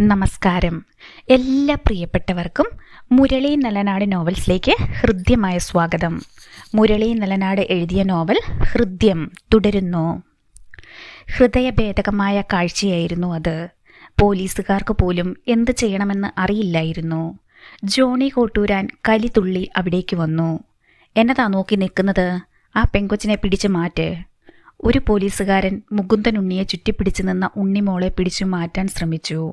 നമസ്കാരം. എല്ലാ പ്രിയപ്പെട്ടവർക്കും മുരളി നലനാട് നോവൽസിലേക്ക് ഹൃദ്യമായ സ്വാഗതം. മുരളി നലനാട് എഴുതിയ നോവൽ ഹൃദ്യം തുടരുന്നു. ഹൃദയഭേദകമായ കാഴ്ചയായിരുന്നു അത്. പോലീസുകാർക്ക് പോലും എന്ത് ചെയ്യണമെന്ന് അറിയില്ലായിരുന്നു. ജോണി കോട്ടൂരാൻ കലിതുള്ളി അവിടേക്ക് വന്നു. എന്നതാ നോക്കി നിൽക്കുന്നത്? ആ പെങ്കൊച്ചിനെ പിടിച്ചു മാറ്റ്. ഒരു പോലീസുകാരൻ മുകുന്ദൻ ഉണ്ണിയെ ചുറ്റിപ്പിടിച്ചു നിന്ന ഉണ്ണിമോളെ പിടിച്ചു മാറ്റാൻ ശ്രമിച്ചു.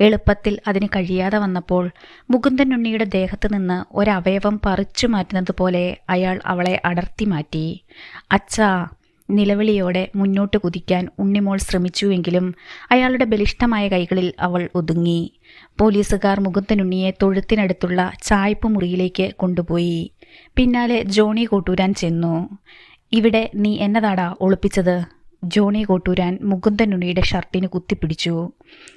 എളുപ്പത്തിൽ അതിന് കഴിയാതെ വന്നപ്പോൾ മുകുന്ദൻ ഉണ്ണിയുടെ ദേഹത്ത് നിന്ന് ഒരവയവം പറിച്ചു മാറ്റുന്നത് പോലെ അയാൾ അവളെ അടർത്തി മാറ്റി. അച്ഛാ നിലവിളിയോടെ മുന്നോട്ട് കുതിക്കാൻ ഉണ്ണിമോൾ ശ്രമിച്ചുവെങ്കിലും അയാളുടെ ബലിഷ്ഠമായ കൈകളിൽ അവൾ ഒതുങ്ങി. പോലീസുകാർ മുകുന്ദനുണ്ണിയെ തൊഴുത്തിനടുത്തുള്ള ചായ്പ് മുറിയിലേക്ക് കൊണ്ടുപോയി. പിന്നാലെ ജോണി കൂട്ടൂരാൻ ചെന്നു. ഇവിടെ നീ എന്നതാടാ ഒളിപ്പിച്ചത്? ജോണി കോട്ടൂരാൻ മുകുന്ദനുണ്ണിയുടെ ഷർട്ടിന് കുത്തിപ്പിടിച്ചു.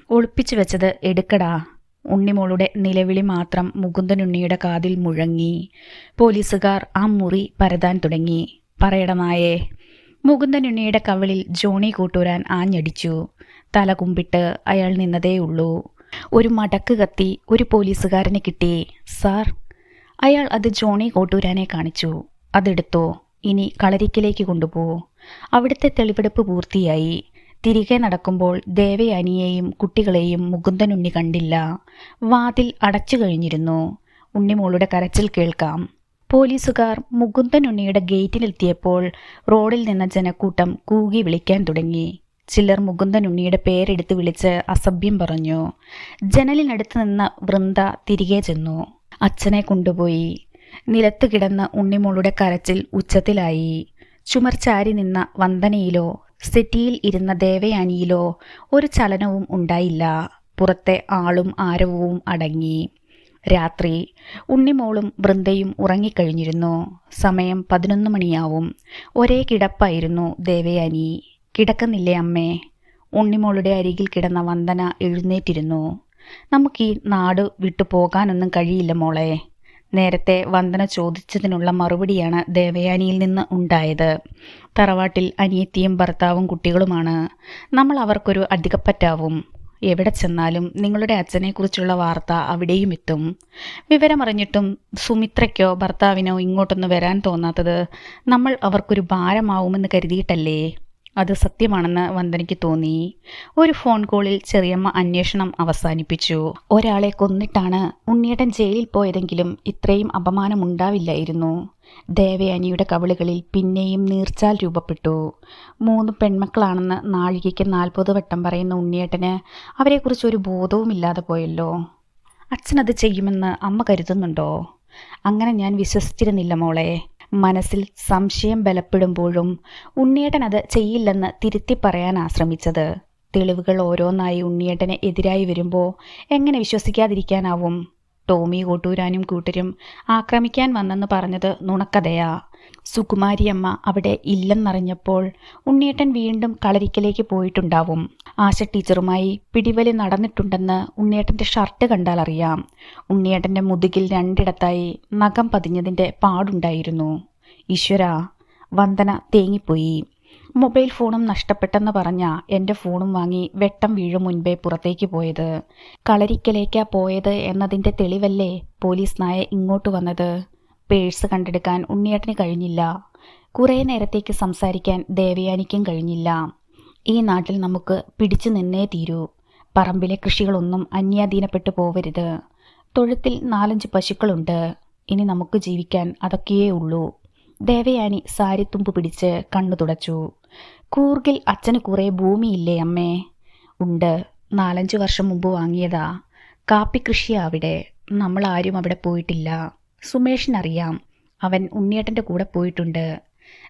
ഒളിപ്പിച്ചു വെച്ചത് എടുക്കടാ. ഉണ്ണിമോളുടെ നിലവിളി മാത്രം മുകുന്ദനുണ്ണിയുടെ കാതിൽ മുഴങ്ങി. പോലീസുകാർ ആ മുറി പരതാൻ തുടങ്ങി. പറയടമായേ മുകുന്ദനുണ്ണിയുടെ കവിളിൽ ജോണി കൂട്ടൂരാൻ ആഞ്ഞടിച്ചു. തല കുമ്പിട്ട് അയാൾ നിന്നതേയുള്ളൂ. ഒരു മടക്ക് കത്തി ഒരു പോലീസുകാരന് കിട്ടി. സാർ അയാൾ അത് ജോണി കോട്ടൂരാനെ കാണിച്ചു. അതെടുത്തോ? ഇനി കളരിക്കിലേക്ക് കൊണ്ടുപോകൂ അവിടുത്തെ തെളിവെടുപ്പ് പൂർത്തിയായി. തിരികെ നടക്കുമ്പോൾ ദേവയാനിയെയും കുട്ടികളെയും മുകുന്ദനുണ്ണി കണ്ടില്ല. വാതിൽ അടച്ചു കഴിഞ്ഞിരുന്നു. ഉണ്ണിമോളുടെ കരച്ചിൽ കേൾക്കാം. പോലീസുകാർ മുകുന്ദനുണ്ണിയുടെ ഗേറ്റിലെത്തിയപ്പോൾ റോഡിൽ നിന്ന ജനക്കൂട്ടം കൂകി വിളിക്കാൻ തുടങ്ങി. ചിലർ മുകുന്ദനുണ്ണിയുടെ പേരെടുത്ത് വിളിച്ച് അസഭ്യം പറഞ്ഞു. ജനലിനടുത്ത് നിന്ന വൃന്ദ തിരികെ ചെന്നു. അച്ഛനെ കൊണ്ടുപോയി. നിലത്ത് കിടന്ന ഉണ്ണിമോളുടെ കരച്ചിൽ ഉച്ചത്തിലായി. ചുമർ ചാരി നിന്ന വന്ദനയിലോ സെറ്റിയിൽ ഇരുന്ന ദേവയാനിയിലോ ഒരു ചലനവും ഉണ്ടായില്ല. പുറത്തെ ആളും ആരവവും അടങ്ങി. രാത്രി ഉണ്ണിമോളും വൃന്ദയും ഉറങ്ങിക്കഴിഞ്ഞിരുന്നു. സമയം പതിനൊന്ന് മണിയാവും. ഒരേ കിടപ്പായിരുന്നു ദേവയാനി. കിടക്കുന്നില്ലേ അമ്മേ? ഉണ്ണിമോളുടെ അരികിൽ കിടന്ന വന്ദന എഴുന്നേറ്റിരുന്നു. നമുക്ക് ഈ നാട് വിട്ടു പോകാനൊന്നും കഴിയില്ല മോളെ. നേരത്തെ വന്ദന ചോദിച്ചതിനുള്ള മറുപടിയാണ് ദേവയാനിയിൽ നിന്ന് ഉണ്ടായത്. തറവാട്ടിൽ അനിയത്തിയും ഭർത്താവും കുട്ടികളുമാണ്. നമ്മൾ അവർക്കൊരു അധികപ്പറ്റാവും. എവിടെ ചെന്നാലും നിങ്ങളുടെ അച്ഛനെക്കുറിച്ചുള്ള വാർത്ത അവിടെയും എത്തും. വിവരമറിഞ്ഞിട്ടും സുമിത്രയ്ക്കോ ഭർത്താവിനോ ഇങ്ങോട്ടൊന്ന് വരാൻ തോന്നാത്തത് നമ്മൾ അവർക്കൊരു ഭാരമാവുമെന്ന് കരുതിയിട്ടല്ലേ? അത് സത്യമാണെന്ന് വന്ദനയ്ക്ക് തോന്നി. ഒരു ഫോൺ കോളിൽ ചെറിയമ്മ അന്വേഷണം അവസാനിപ്പിച്ചു. ഒരാളെ കൊന്നിട്ടാണ് ഉണ്ണിയേട്ടൻ ജയിലിൽ പോയതെങ്കിലും ഇത്രയും അപമാനം ഉണ്ടാവില്ലായിരുന്നു ദേവയാനിയുടെ കവിളുകളിൽ പിന്നെയും നീർച്ചാൽ രൂപപ്പെട്ടു. മൂന്ന് പെൺമക്കളാണെന്ന് നാഴികയ്ക്ക് നാൽപ്പത് വട്ടം പറയുന്ന ഉണ്ണിയേട്ടന് അവരെക്കുറിച്ച് ഒരു ബോധവുമില്ലാതെ പോയല്ലോ. അച്ഛനത് ചെയ്യുമെന്ന് അമ്മ കരുതുന്നുണ്ടോ? അങ്ങനെ ഞാൻ വിശ്വസിച്ചിരുന്നില്ല മോളെ. മനസ്സിൽ സംശയം ബലപ്പെടുമ്പോഴും ഉണ്ണിയേട്ടൻ അത് ചെയ്യില്ലെന്ന് തിരുത്തി പറയാൻ ആശ്രമിച്ചത്. തെളിവുകൾ ഓരോന്നായി ഉണ്ണിയേട്ടന് എതിരായി വരുമ്പോൾ എങ്ങനെ വിശ്വസിക്കാതിരിക്കാനാവും? ടോമി കോട്ടൂരാനും കൂട്ടരും ആക്രമിക്കാൻ വന്നെന്ന് പറഞ്ഞത് നുണക്കഥയാ. സുകുമാരിയമ്മ അവിടെ ഇല്ലെന്നറിഞ്ഞപ്പോൾ ഉണ്ണിയേട്ടൻ വീണ്ടും കളരിക്കലേക്ക് പോയിട്ടുണ്ടാവും. ആശ ടീച്ചറുമായി പിടിവലി നടന്നിട്ടുണ്ടെന്ന് ഉണ്ണിയേട്ടന്റെ ഷർട്ട് കണ്ടാൽ അറിയാം. ഉണ്ണിയേട്ടന്റെ മുതുകിൽ രണ്ടിടത്തായി നഖം പതിഞ്ഞതിന്റെ പാടുണ്ടായിരുന്നു. ഈശ്വര വന്ദന തേങ്ങിപ്പോയി. മൊബൈൽ ഫോണും നഷ്ടപ്പെട്ടെന്ന് പറഞ്ഞ എന്റെ ഫോണും വാങ്ങി വെട്ടം വീഴും മുൻപേ പുറത്തേക്ക് പോയത്. കളരിക്കലേക്കാ പോയത് എന്നതിന്റെ തെളിവല്ലേ പോലീസ് നായ ഇങ്ങോട്ട് വന്നത്? പേഴ്സ് കണ്ടെടുക്കാൻ ഉണ്ണിയേട്ടന് കഴിഞ്ഞില്ല. കുറേ നേരത്തേക്ക് സംസാരിക്കാൻ ദേവയാനിക്കും കഴിഞ്ഞില്ല. ഈ നാട്ടിൽ നമുക്ക് പിടിച്ചു നിന്നേ തീരൂ. പറമ്പിലെ കൃഷികളൊന്നും അന്യാധീനപ്പെട്ടു പോവരുത്. തൊഴുത്തിൽ നാലഞ്ച് പശുക്കളുണ്ട്. ഇനി നമുക്ക് ജീവിക്കാൻ അതൊക്കെയേ ഉള്ളൂ. ദേവയാനി സാരിത്തുമ്പ് പിടിച്ച് കണ്ണു തുടച്ചു. കൂർഗിൽ അച്ഛന് കുറേ ഭൂമിയില്ലേ അമ്മേ? ഉണ്ട്. നാലഞ്ച് വർഷം മുമ്പ് വാങ്ങിയതാ. കാപ്പി കൃഷിയാ അവിടെ. നമ്മൾ ആരും അവിടെ പോയിട്ടില്ല. സുമേഷിനറിയാം അവൻ ഉണ്ണിയേട്ടന്റെ കൂടെ പോയിട്ടുണ്ട്.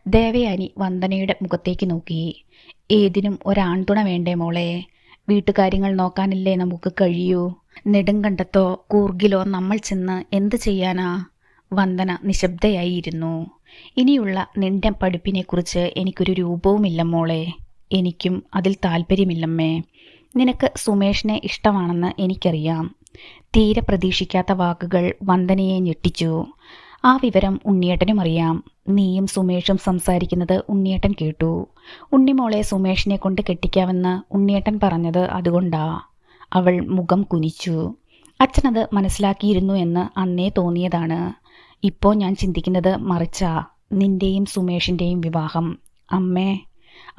ദേവയാനി വന്ദനയുടെ മുഖത്തേക്ക് നോക്കി. ഏതിനും ഒരാൺതുണ വേണ്ടേ മോളെ? വീട്ടുകാര്യങ്ങൾ നോക്കാനല്ലേ നമുക്ക് കഴിയൂ? നെടുങ്കണ്ടത്തോ കൂർഗിലോ നമ്മൾ ചെന്ന് എന്ത് ചെയ്യാനാ? വന്ദന നിശബ്ദയായിരുന്നു. ഇനിയുള്ള നിന്റെ പഠിപ്പിനെക്കുറിച്ച് എനിക്കൊരു രൂപവുമില്ല മോളെ. എനിക്കും അതിൽ താല്പര്യമില്ലമ്മേ നിനക്ക് സുമേഷിനെ ഇഷ്ടമാണെന്ന് എനിക്കറിയാം. തീരെ പ്രതീക്ഷിക്കാത്ത വാക്കുകൾ വന്ദനയെ ഞെട്ടിച്ചു. ആ വിവരം ഉണ്ണിയേട്ടനും അറിയാം. നീയും സുമേഷും സംസാരിക്കുന്നത് ഉണ്ണിയേട്ടൻ കേട്ടു. ഉണ്ണിമോളെ സുമേഷിനെ കൊണ്ട് കെട്ടിക്കാമെന്ന് ഉണ്ണിയേട്ടൻ പറഞ്ഞത് അതുകൊണ്ടാ. അവൾ മുഖം കുനിച്ചു. അച്ഛനത് മനസ്സിലാക്കിയിരുന്നു എന്ന് അന്നേ തോന്നിയതാണ്. ഇപ്പോൾ ഞാൻ ചിന്തിക്കുന്നത് മറിച്ചാ നിന്റെയും സുമേഷിന്റെയും വിവാഹം. അമ്മേ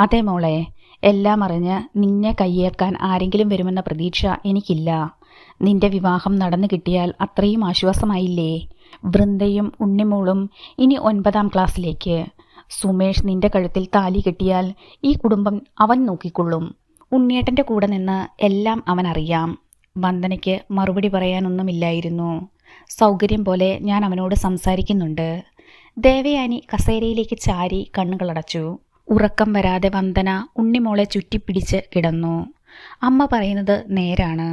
അതെ മോളെ എല്ലാം അറിഞ്ഞ് നിന്നെ കയ്യേക്കാൻ ആരെങ്കിലും വരുമെന്ന പ്രതീക്ഷ എനിക്കില്ല. നിന്റെ വിവാഹം നടന്നു കിട്ടിയാൽ അത്രയും ആശ്വാസമായില്ലേ? വൃന്ദയും ഉണ്ണിമോളും ഇനി ഒൻപതാം ക്ലാസ്സിലേക്ക്. സുമേഷ് നിന്റെ കഴുത്തിൽ താലി കിട്ടിയാൽ ഈ കുടുംബം അവൻ നോക്കിക്കൊള്ളും. ഉണ്ണിയേട്ടന്റെ കൂടെ നിന്ന് എല്ലാം അവൻ അറിയാം. വന്ദനയ്ക്ക് മറുപടി പറയാനൊന്നുമില്ലായിരുന്നു. സൗകര്യം പോലെ ഞാൻ അവനോട് സംസാരിക്കുന്നുണ്ട്. ദേവയാനി കസേരയിലേക്ക് ചാരി കണ്ണുകളടച്ചു. ഉറക്കം വരാതെ വന്ദന ഉണ്ണിമോളെ ചുറ്റിപ്പിടിച്ച് കിടന്നു. അമ്മ പറയുന്നത് നേരാണ്.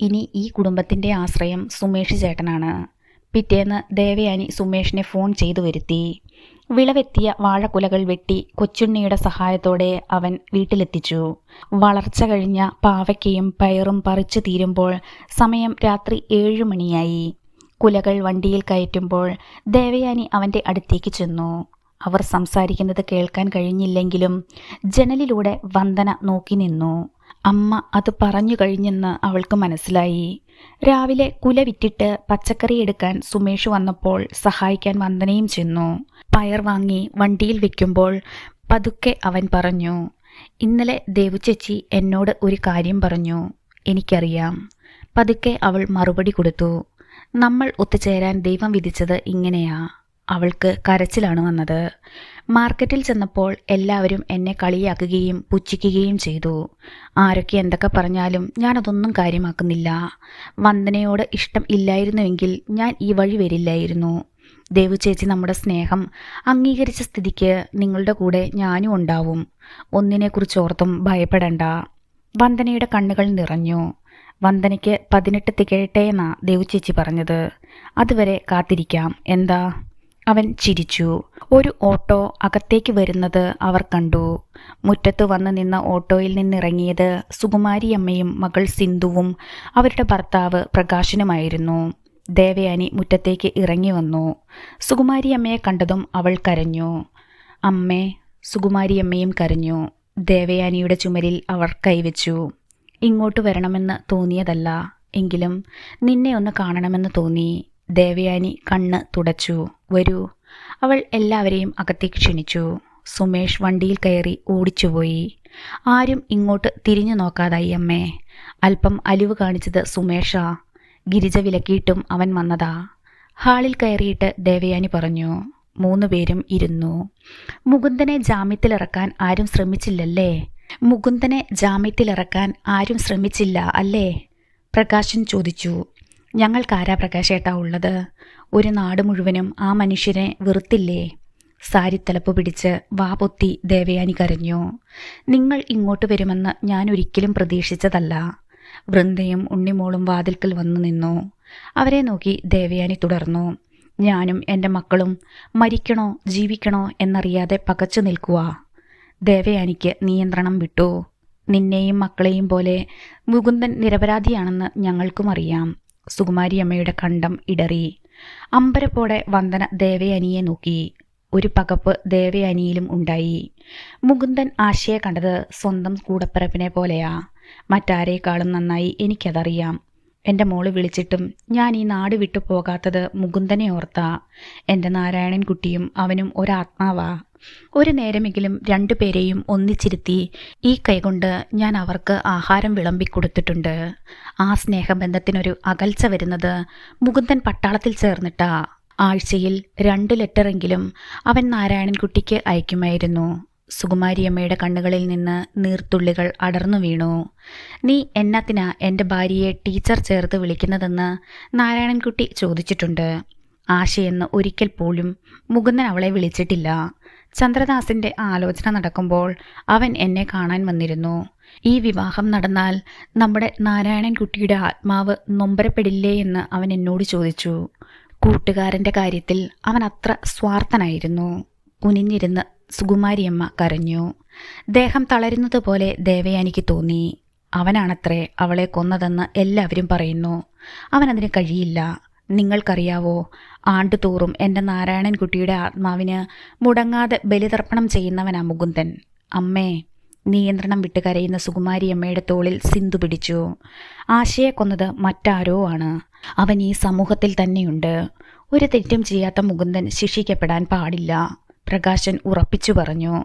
ഇനി ഈ കുടുംബത്തിന്റെ ആശ്രയം സുമേഷ് ചേട്ടനാണ്. പിറ്റേന്ന് ദേവയാനി സുമേഷിനെ ഫോൺ ചെയ്തു വരുത്തി. വിളവെത്തിയ വാഴക്കുലകൾ വെട്ടി കൊച്ചുണ്ണിയുടെ സഹായത്തോടെ അവൻ വീട്ടിലെത്തിച്ചു. വളർച്ച കഴിഞ്ഞ പാവയ്ക്കയും പയറും പറിച്ചു തീരുമ്പോൾ സമയം രാത്രി ഏഴു മണിയായി. കുലകൾ വണ്ടിയിൽ കയറ്റുമ്പോൾ ദേവയാനി അവന്റെ അടുത്തേക്ക് ചെന്നു. അവർ സംസാരിക്കുന്നത് കേൾക്കാൻ കഴിഞ്ഞില്ലെങ്കിലും ജനലിലൂടെ വന്ദന നോക്കി നിന്നു. അമ്മ അത് പറഞ്ഞു കഴിഞ്ഞെന്ന് അവൾക്ക് മനസ്സിലായി. രാവിലെ കുല വിറ്റിട്ട് പച്ചക്കറി എടുക്കാൻ സുമേഷ് വന്നപ്പോൾ സഹായിക്കാൻ വന്ദനയും ചെന്നു. പയർ വാങ്ങി വണ്ടിയിൽ വെക്കുമ്പോൾ പതുക്കെ അവൻ പറഞ്ഞു ഇന്നലെ ദേവുചേച്ചി എന്നോട് ഒരു കാര്യം പറഞ്ഞു. എനിക്കറിയാം. പതുക്കെ അവൾ മറുപടി കൊടുത്തു. നമ്മൾ ഒത്തുചേരാൻ ദൈവം വിധിച്ചത് ഇങ്ങനെയാ. അവൾക്ക് കരച്ചിലാണ് വന്നത്. മാർക്കറ്റിൽ ചെന്നപ്പോൾ എല്ലാവരും എന്നെ കളിയാക്കുകയും പുച്ഛിക്കുകയും ചെയ്തു. ആരൊക്കെ എന്തൊക്കെ പറഞ്ഞാലും ഞാനതൊന്നും കാര്യമാക്കുന്നില്ല. വന്ദനയോട് ഇഷ്ടം ഇല്ലായിരുന്നുവെങ്കിൽ ഞാൻ ഈ വഴി വരില്ലായിരുന്നു. ദേവു ചേച്ചി നമ്മുടെ സ്നേഹം അംഗീകരിച്ച സ്ഥിതിക്ക് നിങ്ങളുടെ കൂടെ ഞാനും ഉണ്ടാവും. ഒന്നിനെക്കുറിച്ചോർത്തും ഭയപ്പെടണ്ട. വന്ദനയുടെ കണ്ണുകൾ നിറഞ്ഞു. വന്ദനയ്ക്ക് പതിനെട്ട് തികയട്ടെ എന്നാ ദേവുചേച്ചി പറഞ്ഞത്. അതുവരെ കാത്തിരിക്കാം. എന്താ? അവൻ ചിരിച്ചു. ഒരു ഓട്ടോ അകത്തേക്ക് വരുന്നത് അവർ കണ്ടു. മുറ്റത്ത് വന്ന് നിന്ന ഓട്ടോയിൽ നിന്നിറങ്ങിയത് സുകുമാരിയമ്മയും മകൾ സിന്ധുവും. അവരുടെ ഭർത്താവ് പ്രകാശനുമായിരുന്നു. ദേവയാനി മുറ്റത്തേക്ക് ഇറങ്ങി വന്നു. സുകുമാരിയമ്മയെ കണ്ടതും അവൾ കരഞ്ഞു. അമ്മേ സുകുമാരിയമ്മയും കരഞ്ഞു. ദേവയാനിയുടെ ചുമരിൽ അവർ കൈവച്ചു. ഇങ്ങോട്ട് വരണമെന്ന് തോന്നിയതല്ല. എങ്കിലും നിന്നെ ഒന്ന് കാണണമെന്ന് തോന്നി. ദേവയാനി കണ്ണ് തുടച്ചു. വരൂ. അവൾ എല്ലാവരെയും അകത്തേക്ക് ക്ഷണിച്ചു. സുമേഷ് വണ്ടിയിൽ കയറി ഓടിച്ചുപോയി. ആരും ഇങ്ങോട്ട് തിരിഞ്ഞു നോക്കാതായി അമ്മേ. അല്പം അലിവ് കാണിച്ചത് സുമേഷാ. ഗിരിജ വിലക്കിയിട്ടും അവൻ വന്നതാ. ഹാളിൽ കയറിയിട്ട് ദേവയാനി പറഞ്ഞു. മൂന്നുപേരും ഇരുന്നു. മുകുന്ദനെ ജാമ്യത്തിലിറക്കാൻ ആരും ശ്രമിച്ചില്ലല്ലേ? മുകുന്ദനെ ജാമ്യത്തിലിറക്കാൻ ആരും ശ്രമിച്ചില്ല അല്ലേ? പ്രകാശൻ ചോദിച്ചു. ഞങ്ങൾക്കാരാ പ്രകാശേട്ടാ ഉള്ളത്? ഒരു നാട് മുഴുവനും ആ മനുഷ്യനെ വെറുത്തില്ലേ? സാരിത്തലപ്പ് പിടിച്ച് വാ പൊത്തി ദേവയാനി കരഞ്ഞു. നിങ്ങൾ ഇങ്ങോട്ട് വരുമെന്ന് ഞാൻ ഒരിക്കലും പ്രതീക്ഷിച്ചതല്ല. വൃന്ദയും ഉണ്ണിമോളും വാതിൽക്കൽ വന്നു നിന്നു. അവരെ നോക്കി ദേവയാനി തുടർന്നു. ഞാനും എന്റെ മക്കളും മരിക്കണോ ജീവിക്കണോ എന്നറിയാതെ പകച്ചു നിൽക്കുക ദേവയാനിക്ക് നിയന്ത്രണം വിട്ടു. നിന്നെയും മക്കളെയും പോലെ മുകുന്ദൻ നിരപരാധിയാണെന്ന് ഞങ്ങൾക്കും അറിയാം. സുകുമാരിയമ്മയുടെ കണ്ടം ഇടറി. അമ്പരപ്പോടെ വന്ദന ദേവയാനിയെ നോക്കി. ഒരു പകപ്പ് ദേവയാനിയിലും ഉണ്ടായി. മുകുന്ദൻ ആശയെ കണ്ടത് സ്വന്തം കൂടപ്പിറപ്പിനെ പോലെയാ. മറ്റാരേക്കാളും നന്നായി എനിക്കതറിയാം. എന്റെ മോൾ വിളിച്ചിട്ടും ഞാൻ ഈ നാട് വിട്ടു പോകാത്തത് മുകുന്ദനെ ഓർത്താ. എന്റെ നാരായണൻ കുട്ടിയും അവനും ഒരാത്മാവാ. ഒരു നേരമെങ്കിലും രണ്ടുപേരെയും ഒന്നിച്ചിരുത്തി ഈ കൈകൊണ്ട് ഞാൻ അവർക്ക് ആഹാരം വിളമ്പിക്കൊടുത്തിട്ടുണ്ട്. ആ സ്നേഹബന്ധത്തിനൊരു അകൽച്ച വരുന്നത് മുകുന്ദൻ പട്ടാളത്തിൽ ചേർന്നിട്ടാ. ആഴ്ചയിൽ രണ്ട് ലെറ്ററെങ്കിലും അവൻ നാരായണൻകുട്ടിക്ക് അയക്കുമായിരുന്നു. സുകുമാരിയമ്മയുടെ കണ്ണുകളിൽ നിന്ന് നീർത്തുള്ളികൾ അടർന്നു വീണു. നീ എന്നത്തിനാ എന്റെ ഭാര്യയെ ടീച്ചർ ചേർത്ത് വിളിക്കുന്നതെന്ന് നാരായണൻകുട്ടി ചോദിച്ചിട്ടുണ്ട്. ആശയെന്ന് ഒരിക്കൽ പോലും മുകുന്ദൻ അവളെ വിളിച്ചിട്ടില്ല. ചന്ദ്രദാസിന്റെ ആലോചന നടക്കുമ്പോൾ അവൻ എന്നെ കാണാൻ വന്നിരുന്നു. ഈ വിവാഹം നടന്നാൽ നമ്മുടെ നാരായണൻകുട്ടിയുടെ ആത്മാവ് നൊമ്പരപ്പെടില്ലേ എന്ന് അവൻ എന്നോട് ചോദിച്ചു. കൂട്ടുകാരന്റെ കാര്യത്തിൽ അവൻ അത്ര സ്വാർത്ഥനായിരുന്നു. കുനിഞ്ഞിരുന്ന് സുകുമാരിയമ്മ കരഞ്ഞു. ദേഹം തളരുന്നത് പോലെ ദേവയാനിക്ക് തോന്നി. അവനാണത്രേ അവളെ കൊന്നതെന്ന് എല്ലാവരും പറയുന്നു. അവനതിന് കഴിയില്ല. നിങ്ങൾക്കറിയാവോ? ആണ്ടുതോറും എന്റെ നാരായണൻകുട്ടിയുടെ ആത്മാവിന് മുടങ്ങാതെ ബലിതർപ്പണം ചെയ്യുന്നവനാ മുകുന്ദൻ. അമ്മേ നിയന്ത്രണം വിട്ട് കരയുന്ന സുകുമാരിയമ്മയുടെ തോളിൽ സിന്ധു പിടിച്ചു. ആശയെ കൊന്നത് മറ്റാരോ ആണ്. അവൻ ഈ സമൂഹത്തിൽ തന്നെയുണ്ട്. ഒരു തെറ്റും ചെയ്യാത്ത മുകുന്ദൻ ശിക്ഷിക്കപ്പെടാൻ പാടില്ല. പ്രകാശൻ ഉറപ്പിച്ചു പറഞ്ഞു.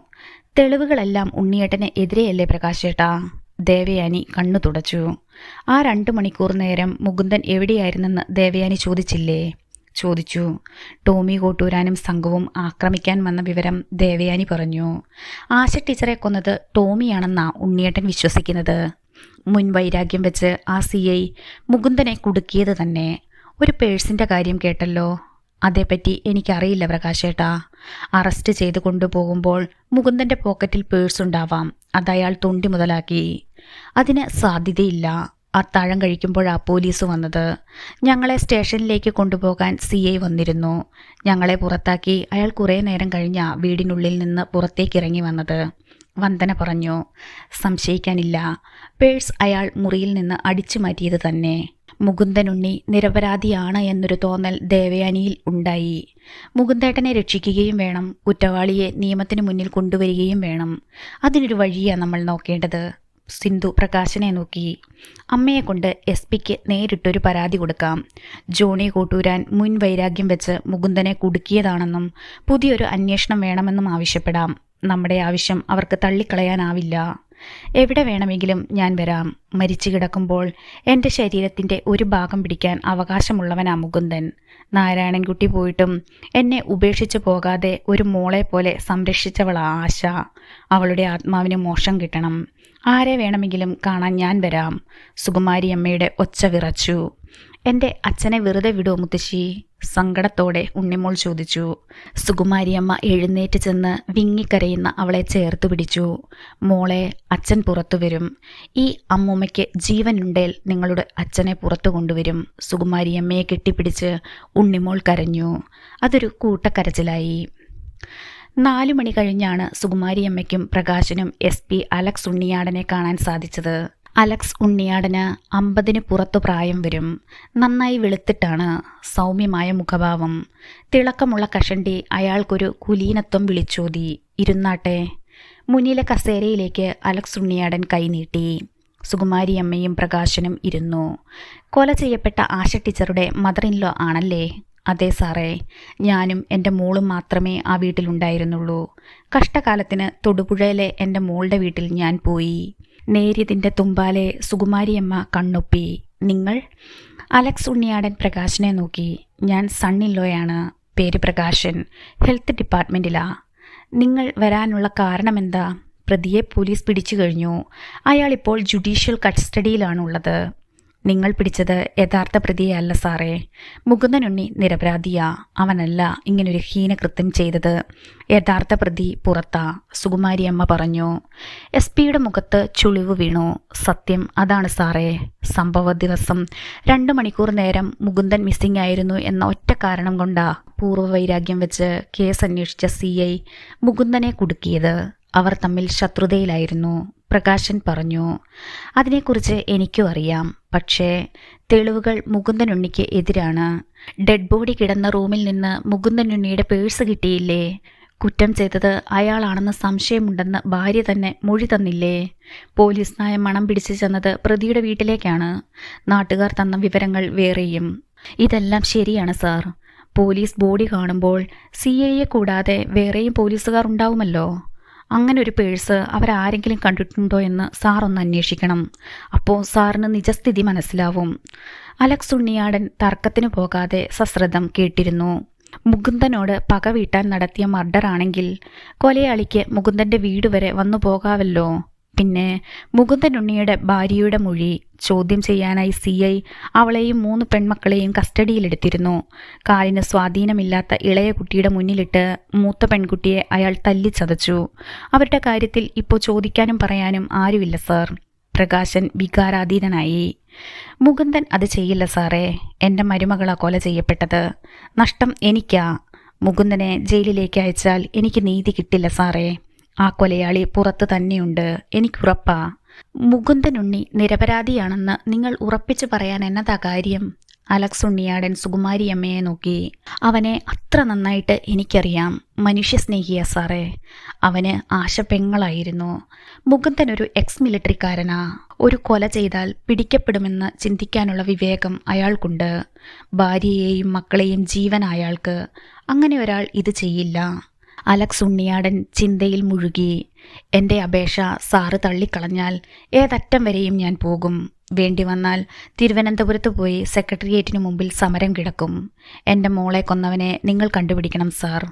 തെളിവുകളെല്ലാം ഉണ്ണിയേട്ടന് എതിരെയല്ലേ പ്രകാശേട്ടാ? ദേവയാനി കണ്ണു തുടച്ചു. ആ രണ്ടു മണിക്കൂർ നേരം മുകുന്ദൻ എവിടെയായിരുന്നെന്ന് ദേവയാനി ചോദിച്ചില്ലേ? ചോദിച്ചു. ടോമി കോട്ടൂരാനും സംഘവും ആക്രമിക്കാൻ വന്ന വിവരം ദേവയാനി പറഞ്ഞു. ആശ ടീച്ചറെ കൊന്നത് ടോമിയാണെന്നാ ഉണ്ണിയേട്ടൻ വിശ്വസിക്കുന്നത്. മുൻ വൈരാഗ്യം വെച്ച് ആ സി ഐ മുകുന്ദനെ കുടുക്കിയത് തന്നെ. ഒരു പേഴ്സിന്റെ കാര്യം കേട്ടല്ലോ. അതേപ്പറ്റി എനിക്കറിയില്ല പ്രകാശേട്ടാ. അറസ്റ്റ് ചെയ്ത് കൊണ്ടുപോകുമ്പോൾ മുകുന്ദന്റെ പോക്കറ്റിൽ പേഴ്സ് ഉണ്ടാവാം. അതയാൾ തൊണ്ടി മുതലാക്കി. അതിന് സാധ്യതയില്ല. അത്താഴം കഴിക്കുമ്പോഴാ പോലീസ് വന്നത്. ഞങ്ങളെ സ്റ്റേഷനിലേക്ക് കൊണ്ടുപോകാൻ സി ഐ വന്നിരുന്നു. ഞങ്ങളെ പുറത്താക്കി അയാൾ കുറേ നേരം കഴിഞ്ഞ വീടിനുള്ളിൽ നിന്ന് പുറത്തേക്ക് ഇറങ്ങി വന്നത്. വന്ദന പറഞ്ഞു സംശയിക്കാനില്ല. പേഴ്സ് അയാൾ മുറിയിൽ നിന്ന് അടിച്ചു മാറ്റിയത് തന്നെ. മുകുന്ദനുണ്ണി നിരപരാധിയാണ് എന്നൊരു തോന്നൽ ദേവയാനിയിൽ ഉണ്ടായി. മുകുന്ദേട്ടനെ രക്ഷിക്കുകയും വേണം കുറ്റവാളിയെ നിയമത്തിന് മുന്നിൽ കൊണ്ടുവരികയും വേണം. അതിനൊരു വഴിയാണ് നമ്മൾ നോക്കേണ്ടത്. സിന്ധു പ്രകാശനെ നോക്കി. അമ്മയെ കൊണ്ട് എസ് പിക്ക് നേരിട്ടൊരു പരാതി കൊടുക്കാം. ജോണി കൂട്ടൂരാൻ മുൻ വൈരാഗ്യം വെച്ച് മുകുന്ദനെ കുടുക്കിയതാണെന്നും പുതിയൊരു അന്വേഷണം വേണമെന്നും ആവശ്യപ്പെടാം. നമ്മുടെ ആവശ്യം അവർക്ക് തള്ളിക്കളയാനാവില്ല. എവിടെ വേണമെങ്കിലും ഞാൻ വരാം. മരിച്ചു കിടക്കുമ്പോൾ എന്റെ ശരീരത്തിന്റെ ഒരു ഭാഗം പിടിക്കാൻ അവകാശമുള്ളവനാ മുകുന്ദൻ. നാരായണൻകുട്ടി പോയിട്ടും എന്നെ ഉപേക്ഷിച്ചു പോകാതെ ഒരു മോളെ പോലെ സംരക്ഷിച്ചവളാ ആശ. അവളുടെ ആത്മാവിന് മോശം കിട്ടണം. ആരെ വേണമെങ്കിലും കാണാൻ ഞാൻ വരാം. സുകുമാരി അമ്മയുടെ ഒച്ച വിറച്ചു. എന്റെ അച്ഛനെ വെറുതെ വിടുമോ മുത്തശ്ശി സങ്കടത്തോടെ ഉണ്ണിമോൾ ചോദിച്ചു. സുകുമാരിയമ്മ എഴുന്നേറ്റ് ചെന്ന് വിങ്ങിക്കരയുന്ന അവളെ ചേർത്ത് പിടിച്ചു. മോളെ അച്ഛൻ പുറത്തു വരും. ഈ അമ്മൂമ്മയ്ക്ക് ജീവനുണ്ടേൽ നിങ്ങളുടെ അച്ഛനെ പുറത്തു കൊണ്ടുവരും. സുകുമാരിയമ്മയെ കെട്ടിപ്പിടിച്ച് ഉണ്ണിമോൾ കരഞ്ഞു. അതൊരു കൂട്ടക്കരച്ചിലായി. നാലു മണി കഴിഞ്ഞാണ് സുകുമാരിയമ്മയ്ക്കും പ്രകാശനും എസ് പി അലക്സ് ഉണ്ണിയാടനെ കാണാൻ സാധിച്ചത്. അലക്സ് ഉണ്ണിയാടന് അമ്പതിന് പുറത്തു പ്രായം വരും. നന്നായി വെളുത്തിട്ടാണ് സൗമ്യമായ മുഖഭാവം. തിളക്കമുള്ള കഷണ്ടി അയാൾക്കൊരു കുലീനത്വം വിളിച്ചോതി. ഇരുന്നാട്ടെ. മുന്നിലെ കസേരയിലേക്ക് അലക്സ് ഉണ്ണിയാടൻ കൈനീട്ടി സുകുമാരിയമ്മയും പ്രകാശനും ഇരുന്നു. കൊല ചെയ്യപ്പെട്ട ആശ ടീച്ചറുടെ മദർ ഇൻ ലോ ആണല്ലേ? അതെ സാറേ ഞാനും എന്റെ മോളും മാത്രമേ ആ വീട്ടിലുണ്ടായിരുന്നുള്ളൂ. കഷ്ടകാലത്തിന് തൊടുപുഴയിലെ എന്റെ മോളുടെ വീട്ടിൽ ഞാൻ പോയി. നേരിയതിന്റെ തുമ്പാലെ സുകുമാരിയമ്മ കണ്ണൊപ്പി. നിങ്ങൾ? അലക്സ് ഉണ്ണിയാടൻ പ്രകാശനെ നോക്കി. ഞാൻ സണ്ണില്ലോയാണ് പേര് പ്രകാശൻ. ഹെൽത്ത് ഡിപ്പാർട്ട്മെന്റിലാ നിങ്ങൾ വരാനുള്ള കാരണമെന്താ? പ്രതിയെ പോലീസ് പിടിച്ചു കഴിഞ്ഞു. അയാളിപ്പോൾ ജുഡീഷ്യൽ കസ്റ്റഡിയിലാണുള്ളത്. നിങ്ങൾ പിടിച്ചത് യഥാർത്ഥ പ്രതിയല്ല സാറേ. മുകുന്ദനുണ്ണി നിരപരാധിയാ. അവനല്ല ഇങ്ങനൊരു ഹീനകൃത്യം ചെയ്തത്. യഥാർത്ഥ പ്രതി പുറത്താ സുകുമാരി അമ്മ പറഞ്ഞു. എസ് പിയുടെ മുഖത്ത് ചുളിവ് വീണു. സത്യം അതാണ് സാറേ. സംഭവ ദിവസം രണ്ട് മണിക്കൂർ നേരം മുകുന്ദൻ മിസ്സിംഗ് ആയിരുന്നു എന്ന ഒറ്റ കാരണം കൊണ്ടാ പൂർവവൈരാഗ്യം വെച്ച് കേസ് അന്വേഷിച്ച സി ഐ മുകുന്ദനെ കുടുക്കിയത്. അവർ തമ്മിൽ ശത്രുതയിലായിരുന്നു. പ്രകാശൻ പറഞ്ഞു അതിനെക്കുറിച്ച് എനിക്കും അറിയാം. പക്ഷേ തെളിവുകൾ മുകുന്ദനുണ്ണിക്ക് എതിരാണ്. ഡെഡ് ബോഡി കിടന്ന റൂമിൽ നിന്ന് മുകുന്ദനുണ്ണിയുടെ പേഴ്സ് കിട്ടിയില്ലേ? കുറ്റം ചെയ്തത് അയാളാണെന്ന് സംശയമുണ്ടെന്ന് ഭാര്യ തന്നെ മൊഴി തന്നില്ലേ? പോലീസ് നായ മണം പിടിച്ചു ചെന്നത് പ്രതിയുടെ വീട്ടിലേക്കാണ്. നാട്ടുകാർ തന്ന വിവരങ്ങൾ വേറെയും. ഇതെല്ലാം ശരിയാണ് സാർ. പോലീസ് ബോഡി കാണുമ്പോൾ സി കൂടാതെ വേറെയും പോലീസുകാർ ഉണ്ടാവുമല്ലോ. അങ്ങനെ ഒരു പേഴ്സ് അവരാരെങ്കിലും കണ്ടിട്ടുണ്ടോ എന്ന് സാർ ഒന്ന് അന്വേഷിക്കണം. അപ്പോൾ സാറിന് നിജസ്ഥിതി മനസ്സിലാവും. അലക്സ് ഉണ്ണിയാടൻ തർക്കത്തിന് പോകാതെ സശ്രദ്ധം കേട്ടിരുന്നു. മുകുന്ദനോട് പക വീട്ടാൻ നടത്തിയ മർഡർ ആണെങ്കിൽ കൊലയാളിക്ക് മുകുന്ദന്റെ വീട് വരെ വന്നു പോകാവല്ലോ പിന്നെ മുകുന്ദൻ ഉണ്ണിയുടെ ഭാര്യയുടെ മൊഴി ചോദ്യം ചെയ്യാനായി സി ഐ അവളെയും മൂന്ന് പെൺമക്കളെയും കസ്റ്റഡിയിലെടുത്തിരുന്നു. കാലിന് സ്വാധീനമില്ലാത്ത ഇളയ കുട്ടിയുടെ മുന്നിലിട്ട് മൂത്ത പെൺകുട്ടിയെ അയാൾ തല്ലിച്ചതച്ചു അവരുടെ കാര്യത്തിൽ ഇപ്പോൾ ചോദിക്കാനും പറയാനും ആരുമില്ല സർ. പ്രകാശൻ വികാരാധീനനായി മുകുന്ദൻ അത് ചെയ്യില്ല സാറേ. എന്റെ മരുമകളാ കൊല ചെയ്യപ്പെട്ടത്. നഷ്ടം എനിക്കാ. മുകുന്ദനെ ജയിലിലേക്ക് അയച്ചാൽ എനിക്ക് നീതി കിട്ടില്ല സാറേ. ആ കൊലയാളി പുറത്ത് തന്നെയുണ്ട്. എനിക്കുറപ്പാ മുകുന്ദനുണ്ണി നിരപരാധിയാണെന്ന് നിങ്ങൾ ഉറപ്പിച്ചു പറയാൻ എന്നതാ കാര്യം? അലക്സ് ഉണ്ണിയാടൻ സുകുമാരിയമ്മയെ നോക്കി. അവനെ അത്ര നന്നായിട്ട് എനിക്കറിയാം. മനുഷ്യസ്നേഹിയ സാറേ. അവന് ആശ പെങ്ങളായിരുന്നു മുകുന്ദൻ ഒരു എക്സ് മിലിറ്ററിക്കാരനാ ഒരു കൊല ചെയ്താൽ പിടിക്കപ്പെടുമെന്ന് ചിന്തിക്കാനുള്ള വിവേകം അയാൾക്കുണ്ട്. ഭാര്യയെയും മക്കളെയും ജീവൻ അയാൾക്ക്. അങ്ങനെ ഒരാൾ ഇത് ചെയ്യില്ല. അലക്സ് ഉണ്ണിയാടൻ ചിന്തയിൽ മുഴുകി. എന്റെ അപേക്ഷ സാറ് തള്ളിക്കളഞ്ഞാൽ ഏതറ്റം വരെയും ഞാൻ പോകും. വേണ്ടി വന്നാൽ തിരുവനന്തപുരത്ത് പോയി സെക്രട്ടേറിയറ്റിനു മുമ്പിൽ സമരം കിടക്കും. എന്റെ മോളെ കൊന്നവനെ നിങ്ങൾ കണ്ടുപിടിക്കണം സാർ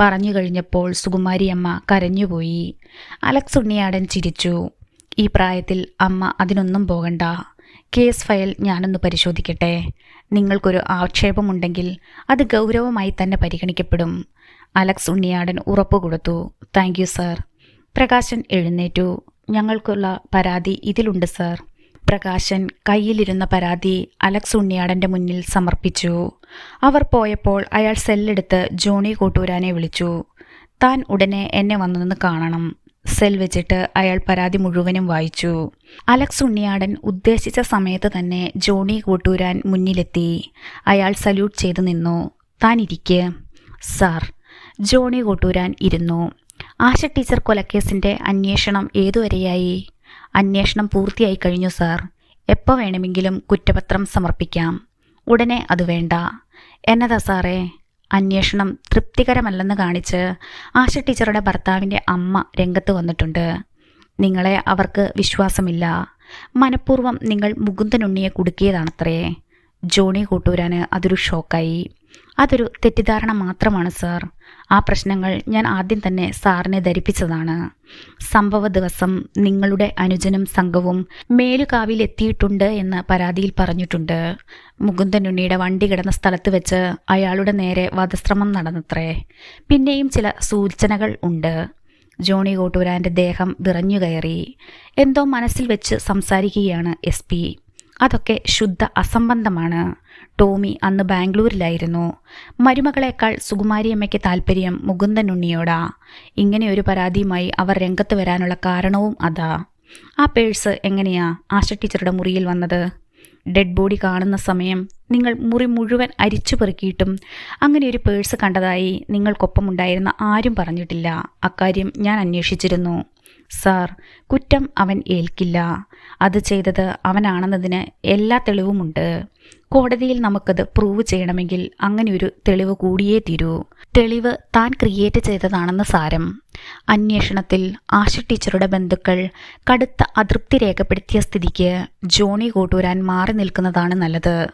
പറഞ്ഞു കഴിഞ്ഞപ്പോൾ സുകുമാരിയമ്മ കരഞ്ഞുപോയി. അലക്സ് ഉണ്ണിയാടൻ ചിരിച്ചു. ഈ പ്രായത്തിൽ അമ്മ അതിനൊന്നും പോകണ്ട. കേസ് ഫയൽ ഞാനൊന്ന് പരിശോധിക്കട്ടെ. നിങ്ങൾക്കൊരു ആക്ഷേപമുണ്ടെങ്കിൽ അത് ഗൗരവമായി തന്നെ പരിഗണിക്കപ്പെടും. അലക്സ് ഉണ്ണിയാടൻ ഉറപ്പുകൊടുത്തു താങ്ക് യു സാർ പ്രകാശൻ എഴുന്നേറ്റു. ഞങ്ങൾക്കുള്ള പരാതി ഇതിലുണ്ട് സാർ പ്രകാശൻ കയ്യിലിരുന്ന പരാതി അലക്സ് ഉണ്ണിയാടന്റെ മുന്നിൽ സമർപ്പിച്ചു. അവർ പോയപ്പോൾ അയാൾ സെല്ലെടുത്ത് ജോണി കോട്ടൂരാനെ വിളിച്ചു. താൻ ഉടനെ എന്നെ വന്നതെന്ന് കാണണം. സെൽ വെച്ചിട്ട് അയാൾ പരാതി മുഴുവനും വായിച്ചു. അലക്സ് ഉണ്ണിയാടൻ ഉദ്ദേശിച്ച സമയത്ത് തന്നെ ജോണി കൂട്ടൂരാൻ മുന്നിലെത്തി. അയാൾ സല്യൂട്ട് ചെയ്തു നിന്നു. താൻ ഇരിക്ക്. സാർ ജോണി കൂട്ടൂരാൻ ഇരുന്നു. ആശ ടീച്ചർ കൊലക്കേസിന്റെ അന്വേഷണം ഏതുവരെയായി? അന്വേഷണം പൂർത്തിയായി കഴിഞ്ഞു സാർ. എപ്പോൾ വേണമെങ്കിലും കുറ്റപത്രം സമർപ്പിക്കാം. ഉടനെ അത് വേണ്ട. എന്നതാ സാറേ? അന്വേഷണം തൃപ്തികരമല്ലെന്ന് കാണിച്ച് ആശ ടീച്ചറുടെ ഭർത്താവിന്റെ അമ്മ രംഗത്ത് വന്നിട്ടുണ്ട്. നിങ്ങളെ അവർക്ക് വിശ്വാസമില്ല. മനഃപൂർവം നിങ്ങൾ മുകുന്ദനുണ്ണിയെ കുടുക്കിയതാണത്രേ. ജോണി കൂട്ടൂരാന് അതൊരു ഷോക്കായി. അതൊരു തെറ്റിദ്ധാരണ മാത്രമാണ് സാർ. ആ പ്രശ്നങ്ങൾ ഞാൻ ആദ്യം തന്നെ സാറിനെ ധരിപ്പിച്ചതാണ്. സംഭവ ദിവസം നിങ്ങളുടെ അനുജനും സംഘവും മേലുകാവിൽ എത്തിയിട്ടുണ്ട് എന്ന് പരാതിയിൽ പറഞ്ഞിട്ടുണ്ട്. മുകുന്ദനുണ്ണിയുടെ വണ്ടി കിടന്ന സ്ഥലത്ത് വെച്ച് അയാളുടെ നേരെ വധശ്രമം നടന്നത്രേ. പിന്നെയും ചില സൂചനകൾ ഉണ്ട്. ജോണി കോട്ടൂരാന്റെ ദേഹം വിറഞ്ഞു കയറി എന്തോ മനസ്സിൽ വെച്ച് സംസാരിക്കുകയാണ് എസ് പി. അതൊക്കെ ശുദ്ധ അസംബന്ധമാണ്. ടോമി അന്ന് ബാംഗ്ലൂരിലായിരുന്നു. മരുമകളേക്കാൾ സുകുമാരിയമ്മയ്ക്ക് താല്പര്യം മുകുന്ദൻ ഉണ്ണിയോടാ. ഇങ്ങനെ ഒരു പരാതിയുമായി അവർ രംഗത്ത് വരാനുള്ള കാരണവും അതാ. ആ പേഴ്സ് എങ്ങനെയാ ആശ ടീച്ചറുടെ മുറിയിൽ വന്നത്? ഡെഡ് ബോഡി കാണുന്ന സമയം നിങ്ങൾ മുറി മുഴുവൻ അരിച്ചു പെറുക്കിയിട്ടും അങ്ങനെ ഒരു പേഴ്സ് കണ്ടതായി നിങ്ങൾക്കൊപ്പം ഉണ്ടായിരുന്ന ആരും പറഞ്ഞിട്ടില്ല. അക്കാര്യം ഞാൻ അന്വേഷിച്ചിരുന്നു. സാർ കുറ്റം അവൻ ഏൽക്കില്ല. അത് ചെയ്തത് അവനാണെന്നതിന് എല്ലാ തെളിവുമുണ്ട് കോടതിയിൽ നമുക്കത് പ്രൂവ് ചെയ്യണമെങ്കിൽ അങ്ങനെ ഒരു തെളിവ് കൂടിയേ തീരൂ. തെളിവ് താൻ ക്രിയേറ്റ് ചെയ്തതാണെന്ന് സാരം. അന്വേഷണത്തിൽ ആശ ടീച്ചറുടെ ബന്ധുക്കൾ കടുത്ത അതൃപ്തി രേഖപ്പെടുത്തിയ സ്ഥിതിക്ക് ജോണി കോട്ടൂരാൻ മാറി നിൽക്കുന്നതാണ് നല്ലത്.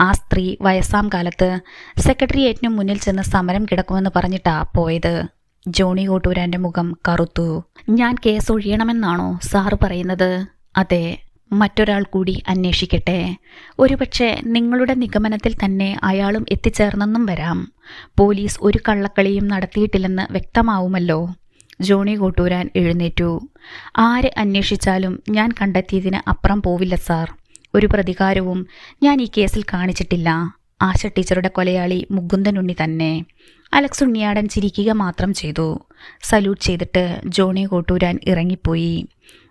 ആ സ്ത്രീ വയസ്സാം കാലത്ത് സെക്രട്ടേറിയറ്റിന് മുന്നിൽ ചെന്ന് സമരം കിടക്കുമെന്ന് പറഞ്ഞിട്ടാ പോയത്. ജോണി കോട്ടൂരാന്റെ മുഖം കറുത്തു. ഞാൻ കേസ് ഒഴിയണമെന്നാണോ സാറ് പറയുന്നത്? അതെ മറ്റൊരാൾ കൂടി അന്വേഷിക്കട്ടെ. ഒരുപക്ഷെ നിങ്ങളുടെ നിഗമനത്തിൽ തന്നെ അയാളും എത്തിച്ചേർന്നെന്നും വരാം. പോലീസ് ഒരു കള്ളക്കളിയും നടത്തിയിട്ടില്ലെന്ന് വ്യക്തമാവുമല്ലോ. ജോണി കോട്ടൂരാൻ എഴുന്നേറ്റു. ആര് അന്വേഷിച്ചാലും ഞാൻ കണ്ടെത്തിയതിന് അപ്പുറം പോവില്ല സാർ. ഒരു പ്രതികാരവും ഞാൻ ഈ കേസിൽ കാണിച്ചിട്ടില്ല. ആശ ടീച്ചറുടെ കൊലയാളി മുകുന്ദനുണ്ണി തന്നെ. അലക്സ് ഉണ്ണിയാടൻ ചിരിക്കുക മാത്രം ചെയ്തു. സല്യൂട്ട് ചെയ്തിട്ട് ജോണി കോട്ടൂരാൻ ഇറങ്ങിപ്പോയി.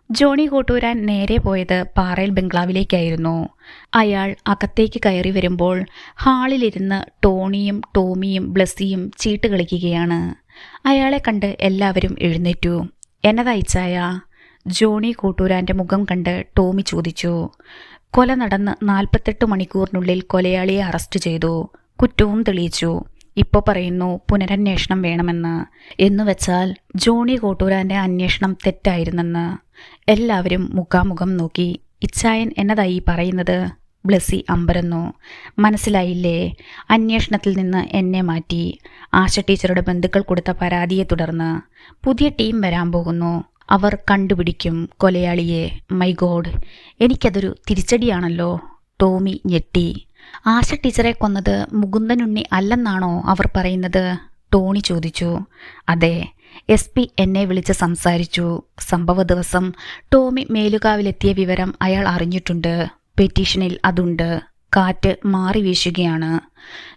ജോണി കോട്ടൂരാൻ നേരെ പോയത് പാറയിൽ ബംഗ്ലാവിലേക്കായിരുന്നു. അയാൾ അകത്തേക്ക് കയറി വരുമ്പോൾ ഹാളിലിരുന്ന് ടോണിയും ടോമിയും ബ്ലസ്സിയും ചീട്ട് കളിക്കുകയാണ്. അയാളെ കണ്ട് എല്ലാവരും എഴുന്നേറ്റു. എന്നതയച്ചായ ജോണി കൂട്ടൂരാന്റെ മുഖം കണ്ട് ടോമി ചോദിച്ചു. കൊല നടന്ന് നാൽപ്പത്തെട്ട് മണിക്കൂറിനുള്ളിൽ കൊലയാളിയെ അറസ്റ്റ് ചെയ്തു കുറ്റവും തെളിയിച്ചു. ഇപ്പോൾ പറയുന്നു പുനരന്വേഷണം വേണമെന്ന്. എന്നു വെച്ചാൽ ജോണി കോട്ടൂരാന്റെ അന്വേഷണം തെറ്റായിരുന്നെന്ന്. എല്ലാവരും മുഖാമുഖം നോക്കി ഇച്ചായൻ എന്നതായി പറയുന്നത്. ബ്ലസ്സി അമ്പരന്നു. മനസ്സിലായില്ലേ? അന്വേഷണത്തിൽ നിന്ന് എന്നെ മാറ്റി. ആശ ടീച്ചറുടെ ബന്ധുക്കൾ കൊടുത്ത പരാതിയെ തുടർന്ന് പുതിയ ടീം വരാൻ പോകുന്നു. അവർ കണ്ടുപിടിക്കും കൊലയാളിയെ. My god. എനിക്കതൊരു തിരിച്ചടിയാണല്ലോ. ടോമി ഞെട്ടി. ആശ ടീച്ചറെ കൊന്നത് മുകുന്ദനുണ്ണി അല്ലെന്നാണോ അവർ പറയുന്നത്? ടോണി ചോദിച്ചു. അതെ എസ് പി എന്നെ വിളിച്ച് സംസാരിച്ചു. സംഭവ ദിവസം ടോമി മേലുകാവിലെത്തിയ വിവരം അയാൾ അറിഞ്ഞിട്ടുണ്ട്. പെറ്റീഷനിൽ അതുണ്ട്. കാറ്റ് മാറി വീശുകയാണ്.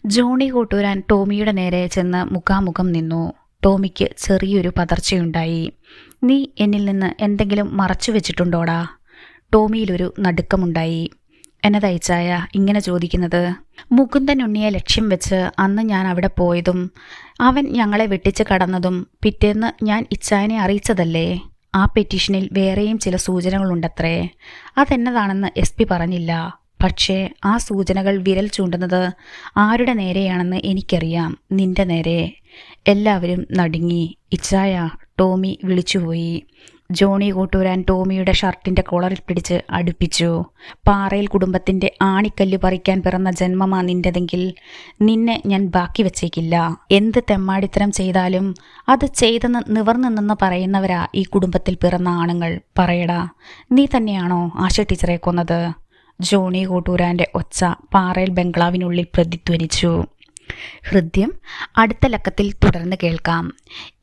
ജോണി കൂട്ടൂരാൻ ടോമിയുടെ നേരെ ചെന്ന് മുഖാമുഖം നിന്നു. ടോമിക്ക് ചെറിയൊരു പതർച്ചയുണ്ടായി. നീ എന്നിൽ നിന്ന് എന്തെങ്കിലും മറച്ചു വെച്ചിട്ടുണ്ടോടാ? ടോമിയിലൊരു നടുക്കമുണ്ടായി. എന്നതാ തയ്ച്ചായ ഇങ്ങനെ ചോദിക്കുന്നത് മുകുന്ദൻ ഉണ്ണിയെ ലക്ഷ്യം വെച്ച് അന്ന് ഞാൻ അവിടെ പോയതും അവൻ ഞങ്ങളെ വെട്ടിച്ച് കടന്നതും പിറ്റേന്ന് ഞാൻ ഇച്ചായനെ അറിയിച്ചതല്ലേ? ആ പെറ്റീഷനിൽ വേറെയും ചില സൂചനകളുണ്ടത്രേ. അതെന്നതാണെന്ന് എസ് പി പറഞ്ഞില്ല. പക്ഷേ ആ സൂചനകൾ വിരൽ ചൂണ്ടുന്നത് ആരുടെ നേരെയാണെന്ന് എനിക്കറിയാം. നിന്റെ നേരെ. എല്ലാവരും നടുങ്ങി. ഇച്ചായ ടോമി വിളിച്ചുപോയി. ജോണി കൂട്ടൂരാൻ ടോമിയുടെ ഷർട്ടിന്റെ കോളറിൽ പിടിച്ച് അടുപ്പിച്ചു. പാറയിൽ കുടുംബത്തിന്റെ ആണിക്കല്ല് പറിക്കാൻ പിറന്ന ജന്മമാ നിന്റെതെങ്കിൽ നിന്നെ ഞാൻ ബാക്കി വെച്ചേക്കില്ല. എന്ത് തെമ്മാടിത്തരം ചെയ്താലും അത് ചെയ്തെന്ന് നിവർന്നു നിന്ന് പറയുന്നവരാ ഈ കുടുംബത്തിൽ പിറന്ന ആണുങ്ങൾ. പറയടാ നീ തന്നെയാണോ ആശ ടീച്ചറെ കൊന്നത്? ജോണി കൂട്ടൂരാന്റെ ഒച്ച പാറയിൽ ബംഗ്ലാവിനുള്ളിൽ പ്രതിധ്വനിച്ചു. ഹൃദ്യം അടുത്ത ലക്കത്തിൽ തുടർന്ന് കേൾക്കാം.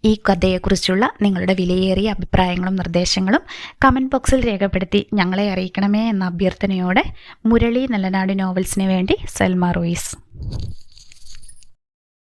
ഈ കഥയെക്കുറിച്ചുള്ള നിങ്ങളുടെ വിലയേറിയ അഭിപ്രായങ്ങളും നിർദ്ദേശങ്ങളും കമന്റ് ബോക്സിൽ രേഖപ്പെടുത്തി ഞങ്ങളെ അറിയിക്കണമേ എന്ന അഭ്യർത്ഥനയോടെ മുരളി നല്ലനാട് നോവൽസിന് വേണ്ടി സൽമ റോയിസ്.